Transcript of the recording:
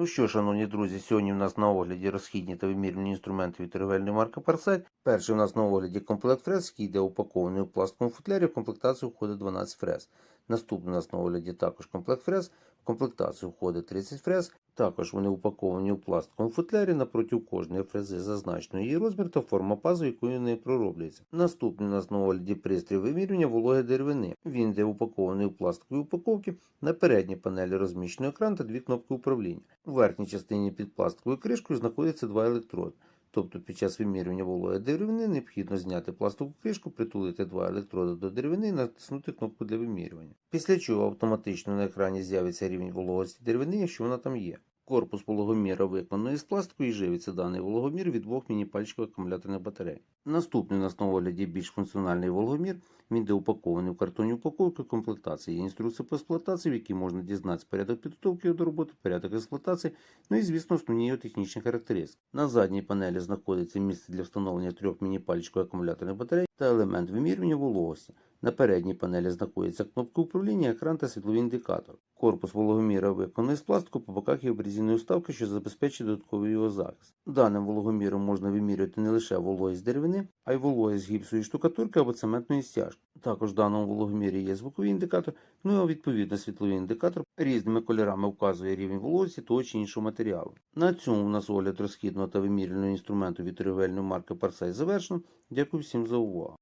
Ну що, шановні друзі, сьогодні у нас на огляді розхідні та вимірні інструменти від торговельної марки Парсель. Перший у нас на огляді комплект фрез, який йде упакований у пластиковому футлярі. В комплектацію входить 12 фрез. Наступний у нас на огляді також комплект фрез. Комплектацію входить 30 фрез. Також вони упаковані у пластиковому футлярі. Напроти кожної фрези зазначено її розмір та форма пазу, якою не проробляється. Наступний у нас на огляді пристрій вимірювання вологи деревини. Він йде упакований у пластиковій упаковці. На передній панелі розміщено екран та дві кнопки управління. У верхній частині під пластиковою кришкою знаходяться два електроди. Тобто під час вимірювання вологи деревини необхідно зняти пластову кришку, притулити два електроди до деревини і натиснути кнопку для вимірювання. Після чого автоматично на екрані з'явиться рівень вологості деревини, якщо вона там є. Корпус вологоміра виконаний з пластику і живиться даний вологомір від двох міні-пальчикових акумуляторних батарей. Наступний у нас на огляді більш функціональний вологомір. Він де упакований в картонні упаковки комплектації. Є інструкція по експлуатації, в якій можна дізнатися порядок підготовки до роботи, порядок експлуатації, ну і, звісно, основні його технічні характеристики. На задній панелі знаходиться місце для встановлення трьох міні-пальчикових акумуляторних батарей та елемент вимірювання вологості. На передній панелі знаходиться кнопка управління, екран та світловий індикатор. Корпус вологоміра виконаний з пластику, по боках є обрізаної вставки, що забезпечить додатковий його захист. Даним вологоміром можна вимірювати не лише вологість деревини, а й вологість гіпсової штукатурки або цементної стяжки. Також в даному вологомірі є звуковий індикатор, ну і відповідно світловий індикатор різними кольорами вказує рівень вологості того чи іншого матеріалу. На цьому у нас огляд розхідного та вимірювального інструменту від марки Parsight завершено. Дякую всім за увагу.